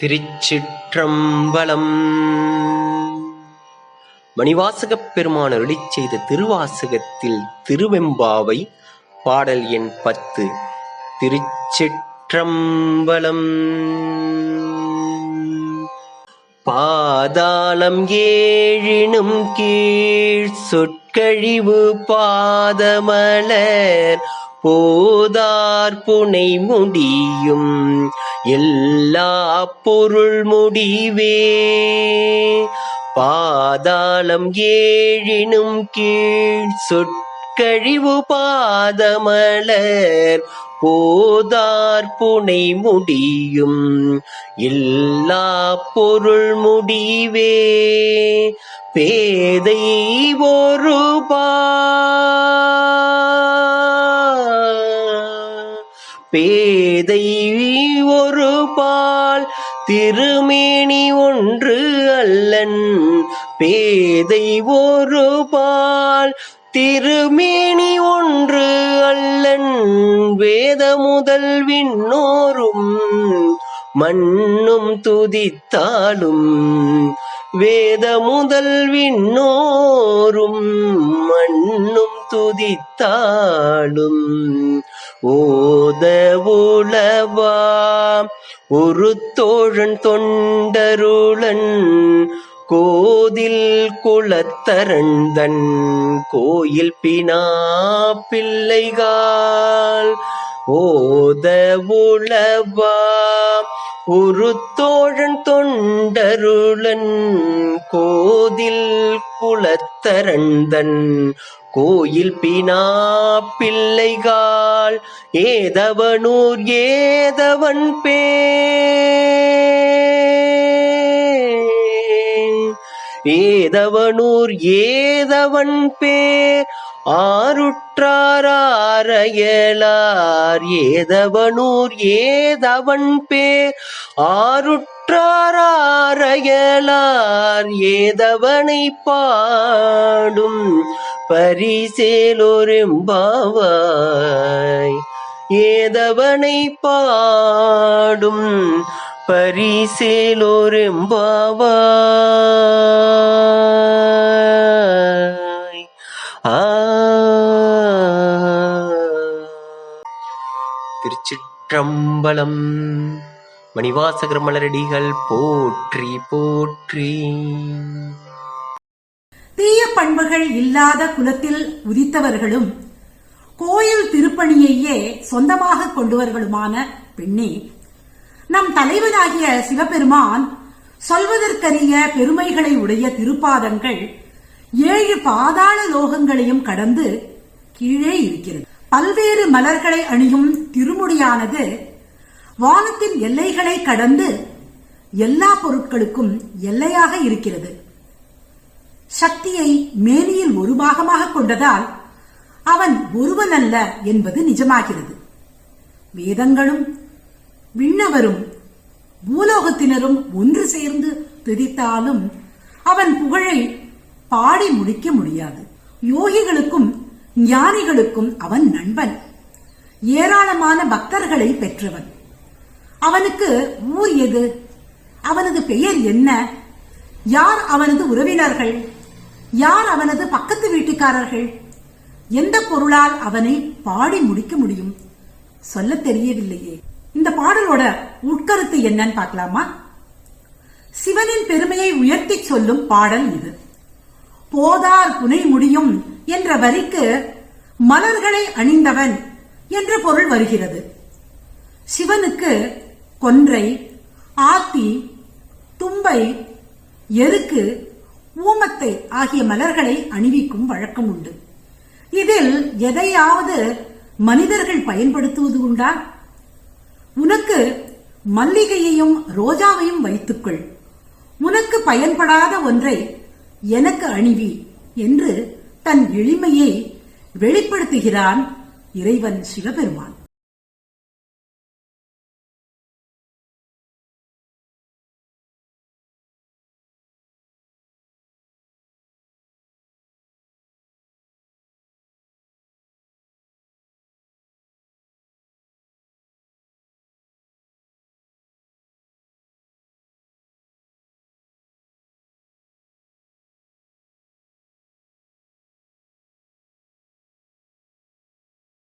திருச்சிற்றம்பலம். மணிவாசகப் பெருமான் அருளிச் செய்த திருவாசகத்தில் திருவெம்பாவை பாடல் எண் பத்து திருச்சிற்றம்பலம். பாதாளம் ஏழினும் கீழ் கழிவு பாதமலர் போதார் புனை முடியும். எல்லா பொருள் முடிவே. பாதாளம் ஏழினும் கீழ் சொற் கழிவு பாதமலர் போதார் புனை முடியும். எல்லா பொருள் முடிவே. பேதை ஒரு பேதை ஒரு பால் திருமேனி ஒன்று அல்லன். பேதை ஒரு பால் திருமேனி ஒன்று அல்லன் வேத முதல் விண்ணோரும் மண்ணும் துதித்தாலும் வேத முதல் விண்ணோரும் மண்ணும் துதித்தாலும் ஓத உளவா ஒரு தோழன் தொண்டருளன் கோதில் குளத்தரண்தன் கோயில் பினா பிள்ளைகால் ஓத உளவா ஒரு தோழன் தொண்டருளன் கோதில் குளத்தரண்தன் கோயில் பினா பிள்ளைகால் ஏதவனூர் ஏதவன் பே ஏதவனூர் ஏதவன் பேர் ஆருற்றாரையலார் ஏதவனூர் ஏதவன் பேர் ஆருற்றாரையலார் ஏதவனை பாடும் பரிசேலொரும்பாவாய் ஏதவனை பாடும் பரிசேலொரும்பாவாய் ஆ. திருச்சிற்றம்பலம் மணிவாசகர் மலரடிகள் போற்றி போற்றி. தீய பண்புகள் இல்லாத குலத்தில் உதித்தவர்களும் கோயில் திருப்பணியையே சொந்தமாக கொண்டவர்களுமான பெண்ணே நம் தலைவனாகிய சிவபெருமான் சொல்வதற்கரிய பெருமைகளை உடைய திருப்பாதங்கள் ஏழு பாதாள லோகங்களையும் கடந்து கீழே இருக்கிறது. பல்வேறு மலர்களை அணியும் திருமுடியானது வானத்தின் எல்லைகளை கடந்து எல்லா பொருட்களுக்கும் எல்லையாக இருக்கிறது. சக்தியை மேனியில் ஒரு பாகமாக கொண்டதால் அவன் ஒருவன் அல்ல என்பது நிஜமாகிறது. வேதங்களும் விண்ணவரும் பூலோகத்தினரும் ஒன்று சேர்ந்து துதித்தாலும் அவன் புகழை பாடி முடிக்க முடியாது. யோகிகளுக்கும் ஞானிகளுக்கும் அவன் நண்பன். ஏராளமான பக்தர்களை பெற்றவன். அவனுக்கு ஊர் எது? அவனது பெயர் என்ன? யார் அவனது உறவினர்கள்? யார் அவனது பக்கத்து வீட்டுக்காரர்கள்? எந்த பொருளால் அவனை பாடி முடிக்க முடியும்? சொல்ல தெரியவில்லையே. இந்த பாடலோட உட்கருத்து என்னன்னு பார்க்கலாமா? சிவனின் பெருமையை உயர்த்தி சொல்லும் பாடல் இது. போதார் புனை முடியும் என்ற வரிக்கு மலர்களை அணிந்தவன் என்ற பொருள் வருகிறது. சிவனுக்கு கொன்றை ஆத்தி தும்பை எருக்கு ஊமத்தை ஆகிய மலர்களை அணிவிக்கும் வழக்கம் உண்டு இதில் எதையாவது மனிதர்கள் பயன்படுத்துவது உண்டா? உனக்கு மல்லிகையையும் ரோஜாவையும் வைத்துக்கொள். உனக்கு பயன்படாத ஒன்றை எனக்கு அணிவி என்று தன் எளிமையை வெளிப்படுத்துகிறான் இறைவன் சிவபெருமான்.